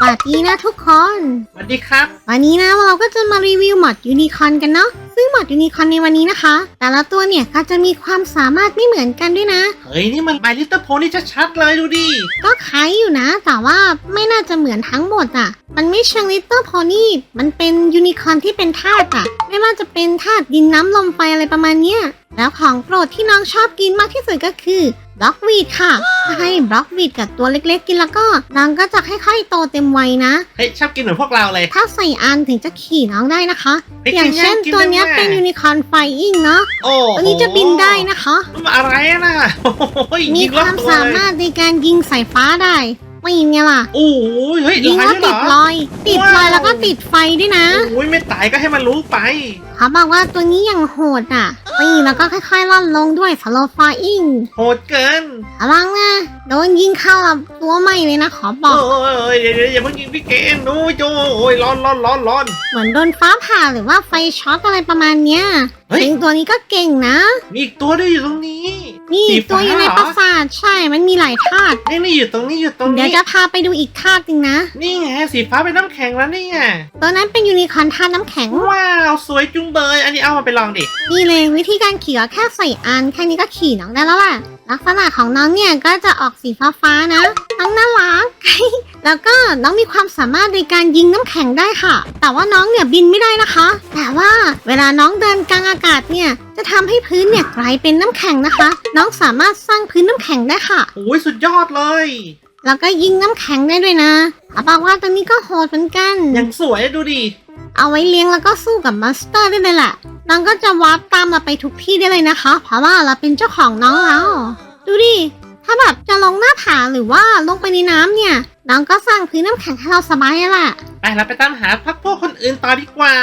สวัสดีนะทุกคน สวัสดีครับ วันนี้นะเราก็จะมารีวิวหมอดยูนิคอนกันเนาะ ซึ่งหมอดยูนิคอนในวันนี้นะคะ แต่ละตัวเนี่ยก็จะมีความสามารถไม่เหมือนกันด้วยนะ เฮ้ย นี่มัน My Little Pony ชัดๆเลยดูดิ ก็คล้ายอยู่นะ แต่ว่าไม่น่าจะเหมือนทั้งหมดอะ่ะ มันไม่เชิงลิตเติ้ลโพนี่มันเป็นยูนิคอร์นที่เป็นธาตุอะไม่ว่าจะเป็นธาตุดินน้ำลมไฟอะไรประมาณเนี้ยแล้วของโปรดที่น้องชอบกินมากที่สุดก็คือ บล็อกวีดค่ะ ถ้าให้บล็อกวีดกับตัวเล็กๆ กินแล้วก็น้องก็จะค่อยๆโตเต็มวัยนะ เฮ้ยชอบกินเหมือนพวกเราเลย ถ้าใส่อันถึงจะขี่น้องได้นะคะฮ้อย่างเช่นกิตัวเนี้ยได้ เป็นยูนิคอร์นไฟอิงเนาะโอ้โหตัวนี้จะบินได้นะคะ มันอะไรอะนะโอ้ยมียิงครอบวามตัวสามารถในการยิงสายฟ้าได้ ไม่ยิงไงล่ะโอ้โหเฮ้ยยิงลายแล้วด้วยเหรติดอรอย ติดรอยแล้วก็ติดไฟด้วยนะ โอ้ยไม่ตายก็ให้มันรู้ไป เขาบอกว่าตัวนี้ยังโหดอะนี่แล้วก็ค่อยๆล่อนลงด้วยสโลฟาอิงโหดเกินระวังนะโดนยิงเข้าลำตัวไหม่เลยนะขอบอกโอ้ยเดี๋ยวเดี๋ยวอย่าเพิ่งยิงพี่เกมดูโจโอ้ยร้อนร้อนร้อนร้อนเหมือนโดนฟ้าผ่าหรือว่าไฟช็อตอะไรประมาณเนี้ยเฮ้ยสิงตัวนี้ก็เก่งนะ มีอีกตัวด้วยอยู่ตรงนี้ นี่สีตัวอยู่ในฟ้าปราสาทใช่มันมีหลายธาตุนี่นี่อยู่ตรงนี้อยู่ตรงเดี๋ยวนี้ จะพาไปดูอีกธาตุหนึงนะนี่ไงสีฟ้าเป็นน้ำแข็งแล้วนี่ไงตัวนั้นเป็นยูนิคอร์นธาตุน้ำแข็ง ว้าวสวยจุงเบย อันนี้เอามาไปลองดิ นี่เลยวิธีการขี่ก็แค่ใส่อันแค่นี้ก็ขี่น้องได้แล้วแหละลักษณะของน้องเนี่ยก็จะออกสีฟ้าๆนะทั้งน่ารัก แล้วก็น้องมีความสามารถในการยิงน้ำแข็งได้ค่ะ แต่ว่าน้องเนี่ยบินไม่ได้นะคะ แต่ว่าเวลาน้องเดินกลางอากาศเนี่ยจะทำให้พื้นเนี่ยกลายเป็นน้ำแข็งนะคะ น้องสามารถสร้างพื้นน้ำแข็งได้ค่ะโอ้ยสุดยอดเลย แล้วก็ยิงน้ำแข็งได้ด้วยนะเขาบอกว่าตัวนี้ก็โหดเหมือนกันยังสวยดูดิเอาไว้เลี้ยงแล้วก็สู้กับมาสเตอร์ได้เลยแหละน้องก็จะวาร์ปตามเราไปทุกที่ได้เลยนะคะ เพราะว่าเราเป็นเจ้าของน้องแล้ว ดูดิ ถ้าแบบจะลงหน้าผาหรือว่าลงไปในน้ำเนี่ย น้องก็สร้างพื้นน้ำแข็งให้เราสบายแล้วแหละไปเราไปตามหาพักพวกคนอื่นต่อดีกว่า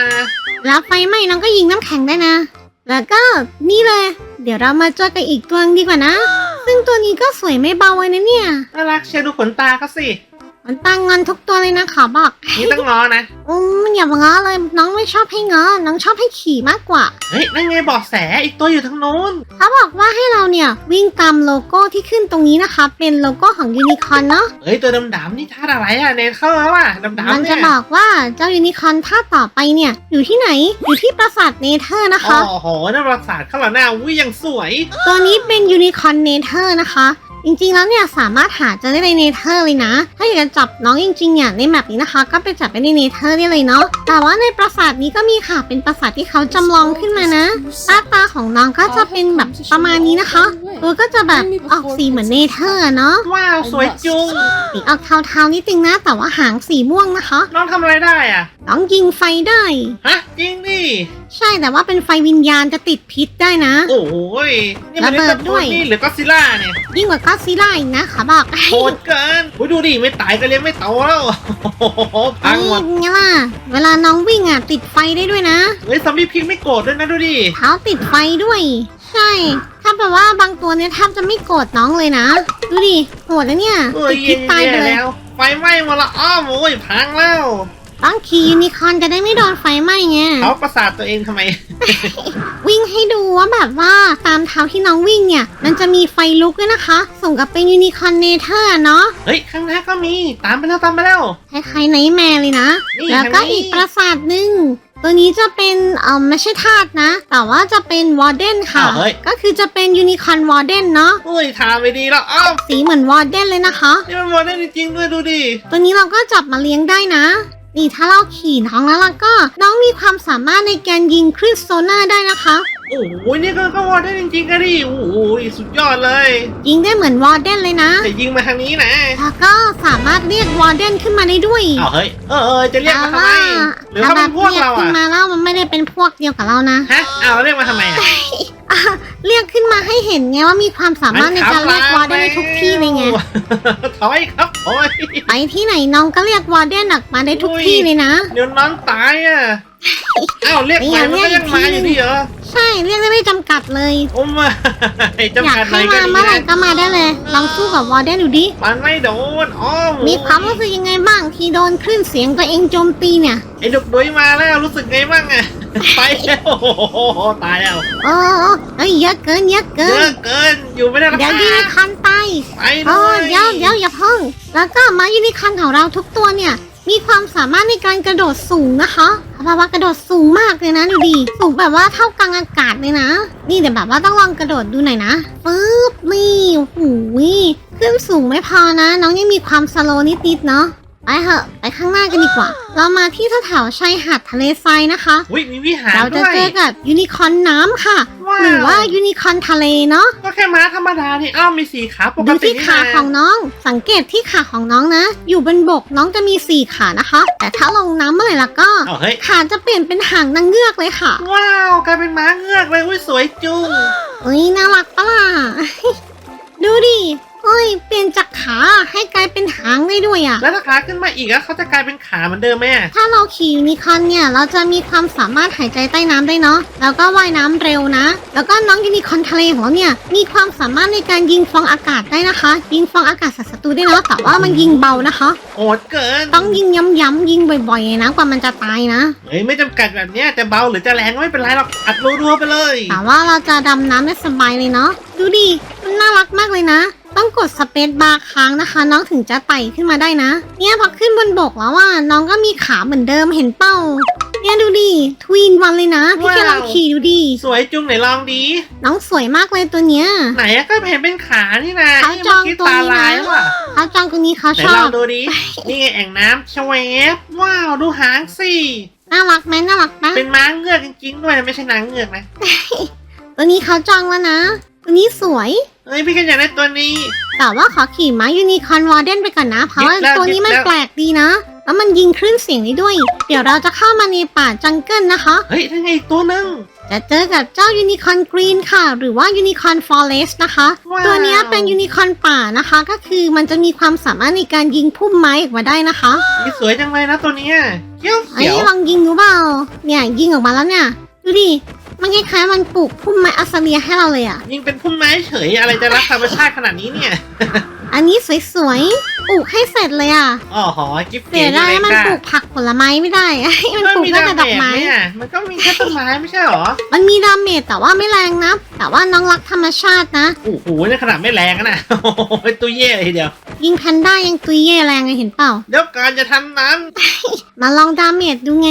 แล้วไฟไหม้น้องก็ยิงน้ำแข็งได้นะ แล้วก็นี่เลย เดี๋ยวเรามาเจอกันอีกตัวนึงดีกว่านะ ซึ่งตัวนี้ก็สวยไม่เบาเลยนะเนี่ย น่ารักเชียร์ดูขนตาเขาสิ มันตั้งงอนทุกตัวเลยนะขอบอกนี่ต้องงอนะ อืมอย่ามาง้อเลยน้องไม่ชอบให้ง้อน้องชอบให้ขี่มากกว่า เฮ้ยนั่นไงเบอกแสอีกตัวอยู่ทางโน้น เขาบอกว่าให้เราเนี่ยวิ่งตามโลโก้ที่ขึ้นตรงนี้นะคะ เป็นโลโก้ของยูนิคอร์นเนาะเฮ้ยตัวดำๆนี่ท่าอะไรอะเนเข้าแล้วว่ะดำมันๆเนี่จะยบอกว่าเจ้ายูนิคอร์นท่าต่อไปเนี่ย อยู่ที่ไหนอยู่ที่ปราสาทเนเธอร์นะคะ โอ้โหน่าประสาทเข้าแล้วหน้าอุ้ยยังสวย ตัวนี้เป็นยูนิคอร์นเนเธอร์นะคะ จริงๆแล้วเนี่ยสามารถหาเจอได้ในเนเธอร์เลยนะ ถ้าอยากจะจับน้องจริงๆเนี่ยในแมปนี้นะคะ ก็ไปจับไปในเนเธอร์ได้เลยเนาะแต่ว่าในปราสาทนี้ก็มีค่ะเป็นปราสาทที่เขาจำลองขึ้นมานะหน้าตาของน้องก็จะเป็นแบบประมาณนี้นะคะตัวก็จะแบบออกสีเหมือนเนเธอร์อะเนาะว้าวสวยจุงสีออกเทาๆนิดนึงนะ แต่ว่าหางสีม่วงนะคะ น้องทำอะไรได้อะน้องยิงไฟได้ฮะจริงดิใช่แต่ว่าเป็นไฟวิญญาณจะติดพิษได้นะ โอ้โหยนี่มันระเบิดด้วย นี่หรือก็ซิล่าเนี่ยยิ่งกว่าก็อดซิลล่าอีกนะขอบอก โหดเกินอุ้ยดูดิไม่ตายก็เลี้ยงไม่โตแล้วโอ้โหพังหมดนี่ไงล่ะ เวลาน้องวิ่งอะติดไฟได้ด้วยนะ เฮ้ยซอมบี้พิกไม่โกรธด้วยนะดูดิเท้าติดไฟด้วย ใช่ ถ้าแบบว่าบางตัวเนี่ยแทบจะไม่โกรธน้องเลยนะ ดูดิโหดนะเนี่ยเอ้ติยดพิษตายไปเลย แล้วไฟไหม้หมาละอ้อมโอ้ยพังแล้ว ต้องขี่ยูนิคอร์นจะได้ไม่โดนไฟไหม้ไงเขาประสาทตัวเองทำไม วิ่งให้ดูว่าแบบว่าตามเท้าที่น้องวิ่งเนี่ย มันจะมีไฟลุกด้วยนะคะ ส่งกับเป็นยูนิคอร์นเนเธอร์เนาะเฮ้ย ข้างหน้าก็มีตามไปแล้วตามไปแล้ว คล้ายๆไนท์แมร์เลยนะ นี่แล้วก็ทางนี้ อีกปราสาทหนึ่งตัวนี้จะเป็นเออไม่ใช่ธาตุนะ แต่ว่าจะเป็นวอร์เดนค่ะ อ้าวเฮ้ย ก็คือจะเป็นยูนิคอร์นวอร์เดนเนาะอุ้ยทางไม่ดีแล้วอ้าวสีเหมือนวอร์เดนเลยนะคะ นี่มันมอได้จริงๆด้วยดูดิตัวนี้เราก็จับมาเลี้ยงได้นะ นี่ถ้าเราขี่น้องแล้วล่ะก็ น้องมีความสามารถในการยิงคริสโซน่าได้นะคะ โอ้โหนี่ก็ก็วอได้จริงๆก็ดิโอ้โหสุดยอดเลย ยิงได้เหมือนวอร์เดนเลยนะ แต่ยิงมาทางนี้นะแล้วก็สามารถเรียกวอร์เดนขึ้นมาได้ด้วยอ้าวเฮ้ยเออเออจะเรียกมาทำไมหรือเขาเป็นพวกเราแต่แบบเรียกขึ้อะนมาแล้วมันไม่ได้เป็นพวกเดียวกับเรานะฮะเอาเรียกมาทำไมอะอะเรียกขึ้นมาให้เห็นไงว่ามีความสามารถในการเรียกวอร์เดนได้ทุกที่เลยไงถอยครับโอ้ยไปที่ไหนน้องก็เรียกวอร์เดนออกมาได้ทุกอุ้ยที่เลยนะ เดี๋ยวน้องตายอะ อ้าวเรียกไม่ใหอม่ยากมันก็เรียัยกงอีกทีมาอยู่ดีเหรอ ใช่เรียกได้ไม่จำกัดเลย โอ้มาจำอยากกัดไหนให้ก็มาดีเมื่อไหร่นะก็มาได้เลย ลองสู้กับวอร์เดนดูดิ มันไม่โดนอ้อมมีความรู้สึกยังไงบ้างที่โดนคลื่นเสียงตัวเองโจมตีเนี่ย ไอ้ดุกดุยมาแล้วรู้สึกไงบ้างอะไปแล้วโอ้โหตายแล้วโอ้เอ้ยเยอะเกินเยอะเกิเยน อะเกินอยู่ไม่ได้หรอกเดี๋ยวค่ะยูนิคอร์นตายไปโอ้ด้วยเดี๋ยวเดี๋ยวอย่าเพิ่ง แล้วก็มายูนิคอร์นของเราทุกตัวเนี่ย มีความสามารถในการกระโดดสูงนะคะ เพราะว่ากระโดดสูงมากเลยนะดูดิสูงแบบว่าเท่ากลางอากาศเลยนะ นี่เดี๋ยวแบบว่าต้องลองกระโดดดูหน่อยนะปึ๊บนี่โอ้โหขึ้นสูงไม่พอนะ น้องยังมีความสโลว์นิดๆเนาะ ไปเถอะไปข้างหน้ากันดีกว่า เรามาที่แถวๆชายหาดทะเลทรายนะคะ อุ้ยมีวิหารเราจะด้วย เจอกับยูนิคอร์นน้ำค่ะ ว้าว หรือว่ายูนิคอร์นทะเลเนาะก็แค่ม้าธรรมดานี่อ้าวมีสีขาปกดูติที่นี่ขานะของน้อง สังเกตที่ขาของน้องนะ อยู่บนบกน้องจะมีสี่ขานะคะ แต่ถ้าลงน้ำเมื่อไหร่ละก็ อ้าวเฮ้ย ขาจะเปลี่ยนเป็นหางนางเงือกเลยค่ะว้าวกลายเป็นม้าเงือกเลยอุ้ยสวยจุ้งเฮ้ยน่ารักปะล่ะ ดูดิ เฮ้ย เปลี่ยนจากขาให้กลายเป็นหางได้ด้วยอะ แล้วถ้าขาขึ้นมาอีกอะเขาจะกลายเป็นขาเหมือนเดิมไหมอะถ้าเราขี่ยูนิคอร์นเนี่ย เราจะมีความสามารถหายใจใต้น้ำได้เนาะ แล้วก็ว่ายน้ำเร็วนะ แล้วก็น้องยูนิคอร์นทะเลของเราเนี่ย มีความสามารถในการยิงฟองอากาศได้นะคะ ยิงฟองอากาศใส่ศัตรูได้เนาะ แต่ว่ามันยิงเบานะคะ โหดเกิน ต้องยิงย้ำๆยิงบ่อยๆนะกว่ามันจะตายนะ เฮ้ยไม่จำกัดแบบเนี้ยจะเบาหรือจะแรงก็ไม่เป็นไรหรอกอัดรัวๆไปเลย แต่ว่าเราจะดำน้ำได้สบายเลยเนาะ ดูดิ มันน่ารักมากเลยนะ ต้องกดสเปซบาร์ค้างนะคะ น้องถึงจะไต่ขึ้นมาได้นะ เนี่ยพอขึ้นบนบกแล้วอะน้องก็มีขาเหมือนเดิมเห็นเป้า เนี่ยดูดิทวินวันเลยนะ พี่แกลองขี่ดูดิสวยจุ้งไหนลองดีน้องสวยมากเลยตัวเนี้ย ไหนอะก็เห็นเป็นขานี่นะเขานี่จองเมื่กี้ตัวตานี้นะลายแล้วอะเขาจองตัวนี้เขาไหนชอลองบดูดินี่ไงแอ่งน้ำชเวฟว้าวดูหางสิน่ารักไหมน่ารักปะเป็นม้าเงือกจริงๆด้วยนะไม่ใช่นางเงือกนะตัวนี้เขาจองแล้วนะ ตัวนี้สวย เฮ้ยพี่ก็อยากได้ตัวนี้ แต่ว่าขอขี่ม้ายูนิคอร์นวอร์เดนไปก่อนนะ เพราะว่ายึดแล้วตัวนี้มันยึดแล้วแปลกดีนะ แล้วมันยิงคลื่นเสียงได้ด้วย เดี๋ยวเราจะเข้ามาในป่าจังเกิลนะคะ เฮ้ยทั้งไงอีกตัวหนึง จะเจอกับเจ้ายูนิคอร์นกรีนค่ะ หรือว่ายูนิคอร์นฟอเรสนะคะ ว้าว ตัวเนี้ยเป็นยูนิคอร์นป่านะคะ ก็คือมันจะมีความสามารถในการยิงพุ่มไม้ออกมาได้นะคะนี่สวยจังเลยนะตัวเนี้ยเขียวไอ้เขียวลองยิงดูเปล่าเนี่ยยิงออกมาแล้วเนี่ย ดูดิ มันคล้ายๆมันปลูกพุ่มไม้อัสเลียให้เราเลยอะ ยิงเป็นพุ่มไม้เฉยอะไรจะรักธรรมชาติขนาดนี้เนี่ยอันนี้สวยๆ ปลูกให้เสร็จเลยอะอ๋อหอกิฟต์เสียดายมันปลูกผักผลไม้ไม่ได้มันปลูกมีได้ดาแต่ดเมอกจไม้เนี่ยมันก็มีแค่ต้นไม้ไม่ใช่หรอ มันมีดาเมจแต่ว่าไม่แรงนะ แต่ว่าน้องรักธรรมชาตินะ โอ้โหนี่ขนาดไม่แรงอะนะโอ้โหเป็นตัวเย่เลยทีเดียว ยิงแพนด้ายังตุยเย่แรงเลยเห็นเปล่าเดี๋ยวก่อนจะทำนั้น มาลองดาเมจดูไง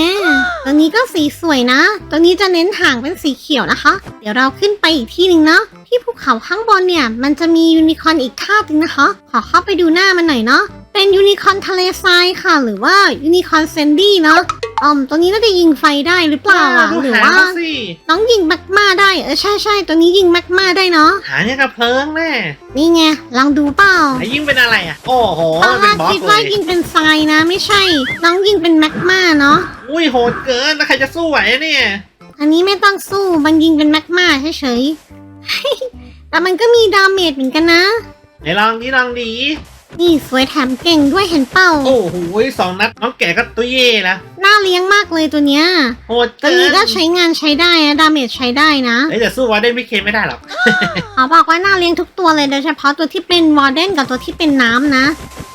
ตัวนี้ก็สีสวยนะ ตัวนี้จะเน้นหางเป็นสีเขียวนะคะ เดี๋ยวเราขึ้นไปอีกที่หนึ่งเนาะ ที่ภูเขาข้างบนเนี่ย มันจะมียูนิคอร์นอีกท่าหนึงนะคะ ขอเข้าไปดูหน้ามันหน่อยเนาะ เป็นยูนิคอร์นทะเลทรายค่ะ หรือว่ายูนิคอร์นเซนดี้เนาะ อืมตัวนี้น่าจะยิงไฟได้หรือเปล่าอะดูหรือหางว่าเขาสิน้องยิงแมกมาได้เออใช่ใช่ตัวนี้ยิงแมกมาได้เนาะหางยังกับเพลิงแน่นี่ไงลองดูเปล่าไหนยิงเป็นอะไรอะโอ้โหตอนเป็แรนกบอสคิดเลว่ายยิงเป็นทรายนะ ไม่ใช่ น้องยิงเป็นแมกมาเนาะอุ้ยโหดเกินแล้วใครจะสู้ไหวอะเนี่ยอันนี้ไม่ต้องสู้มันยิงเป็นแมกมาเฉยๆแต่มันก็มีดาเมจเหมือนกันนะไหนลองดีลองดีนี่สวยแถมเก่งด้วยเห็นเป้า โอ้โหสองนัดน้องแก่ก็ตัวเย่แล้ว น่าเลี้ยงมากเลยตัวเนี้ยโหดตัวเกินี้นก็ใช้งานใช้ได้นะดาเมจใช้ได้นะเฮ้ยแต่สู้วอร์เดนพี่เคไม่ได้หรอก เขาบอกว่าน่าเลี้ยงทุกตัวเลยโดยเฉพาะตัวที่เป็นวอร์เดนกับตัวที่เป็นน้ำนะ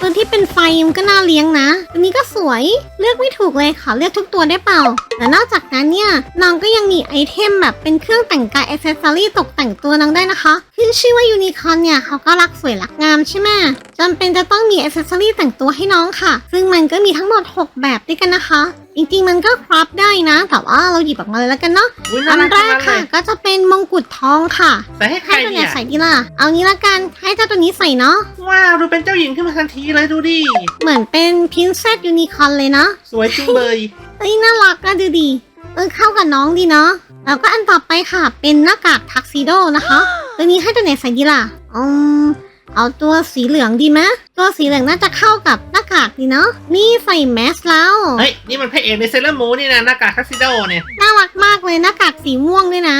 ตัวที่เป็นไฟมันก็น่าเลี้ยงนะ ตัวนี้ก็สวย เลือกไม่ถูกเลยขอเลือกทุกตัวได้เปล่าแต่นอกจากนั้นเนี่ยน้องก็ยังมีไอเทมแบบเป็นเครื่องแต่งกายอ c เซอรี่ตกแต่งตัวน้องได้นะคะขึ้นชื่อว่ายูนิคอร์นเนี่ยเขาก็รักสวยรักงามใช่ไหมจำเป็นจะต้องมีอ c เซสซอรี่แต่งตัวให้น้องค่ะ ซึ่งมันก็มีทั้งหมด 6 แบบด้วยกันนะคะ จริงๆมันก็ครอปได้นะ แต่ว่าเราหยิบออกมาเลยแล้วกันเนาะอุ้ยอัน่านรักแรจังกเลค่ะยก็จะเป็นมงกุฎทองค่ะใส่ให้ใครให้ตัวไหนเนี่ยใส่ดีล่ะ เอานี้ละกันให้เจ้าตัวนี้ใส่เนาะว้าวดูเป็นเจ้าหญิงขึ้นมาทันทีเลยดูดิ เหมือนเป็นพินเซสยูนิคอร์นเลยเนาะสวยจุงเบยเอ้ยน่ารักก็ดูดีเออเข้ากับน้องดีเนาะแล้วก็อันต่อไปค่ะเป็นหน้ากากทักซิโดนะคะ ตัวนี้ให้ตัวไหนใส่ดีล่ะอืม เอาตัวสีเหลืองดีไหมตัวสีเหลืองน่าจะเข้ากับหน้ากากดีเนาะนี่ใส่แมสแล้วเฮ้ยนี่มันพระเอกในเซเลอร์มูนนี่นะหน้ากากคาสิโดเนี่ยน่ารักมากเลยหน้ากากสีม่วงด้วยนะ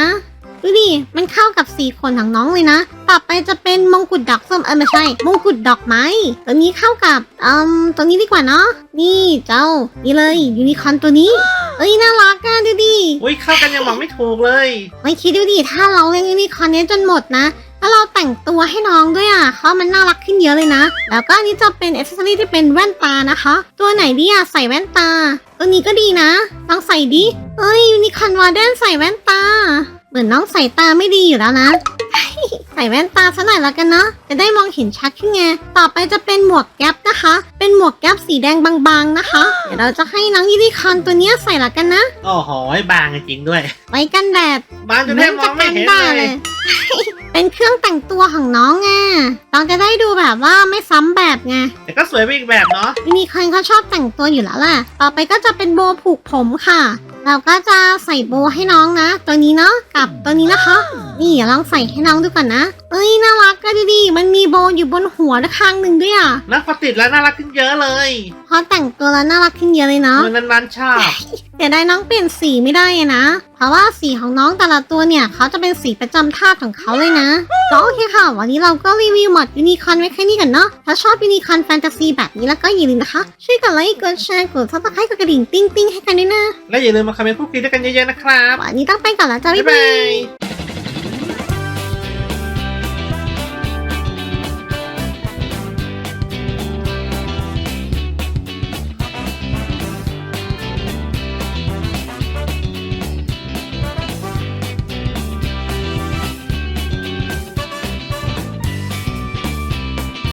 ดูดิมันเข้ากับสีขนของน้องเลยนะ ต่อไปจะเป็นมงกุฎดอกส้มเออไม่ใช่ มงกุฎดอกไม้ ตัวนี้เข้ากับอืมตัวนี้ดีกว่าเนาะ นี่เจ้า นี่เลยยูนิคอร์นตัวนี้ เอ้ยน่ารักอะดูดิ อุ้ยเข้ากันยังบอกไม่ถูกเลย ไม่คิดดูดิถ้าเราเล่นยูนิคอร์นนี้จนหมดนะ แล้วเราแต่งตัวให้น้องด้วยอะเขามันน่ารักขึ้นเยอะเลยนะ แล้วก็อันนี้จะเป็นอ c เซอรี่ที่เป็นแว่นตานะคะ ตัวไหนดีอะใส่แว่นตา ตัวนี้ก็ดีนะลองใส่ดิ เอ้ยยูนิคอนวาเดนใส่แว่นตา เหมือนน้องใส่ตาไม่ดีอยู่แล้วนะ ใส่แว่นตาซะหน่อยแล้วกันเนาะจะได้มองเห็นชัดขึ้นไงต่อไปจะเป็นหมวกแก๊ปนะคะ เป็นหมวกแก๊ปสีแดงบางๆนะคะ เดี๋ยวเราจะให้น้องยูนิคอร์นตัวเนี้ยใส่ละกันนะโอ้โหบางจริงๆด้วย ไว้กันแดดบางจนแทบมองไม่เห็นได้เลย เป็นเครื่องแต่งตัวของน้องไงน้องจะได้ดูแบบว่าไม่ซ้ำแบบไง แต่ก็สวยไปอีกแบบเนาะยูนิคอร์นเขาชอบแต่งตัวอยู่แล้วแหละ ต่อไปก็จะเป็นโบว์ผูกผมค่ะ เราก็จะใส่โบว์ให้น้องนะ ตัวนี้เนาะ กับตัวนี้นะคะ นี่ลองใส่ให้น้องดูก่อนนะ เอ้ยน่ารักก็ดีดีมันมีโบว์อยู่บนหัวข้างหนึ่งด้วยอะนะพอติดแล้วน่ารักขึ้นเยอะเลยพอแต่งตัวแล้วน่ารักขึ้นเยอะเลยเนาะเหมือนนั้นๆชอบเดี๋ยวได้น้องเปลี่ยนสีไม่ได้อะนะ เพราะว่าสีของน้องแต่ละตัวเนี่ยเขาจะเป็นสีประจำธาตุของเขาเลยนะก็โอเคค่ะ วันนี้เราก็รีวิวหมดยูนิคอนไว้แค่นี้กันเนาะถ้าชอบยูนิคอนแฟนตาซีแบบนี้แล้วก็อย่าลืมนะคะ ช่วยกดไลค์กดแชร์กดซับสไครต์กดกระดิ่งติ้งติ้งๆให้กันด้วยนะและอย่าลืมมาคอมเมนต์พูดคุยด้วยกันเยอะๆนะครับวันนี้ต้องไปก่อนแล้วจ้าบ๊าบ๊ายยบาบายย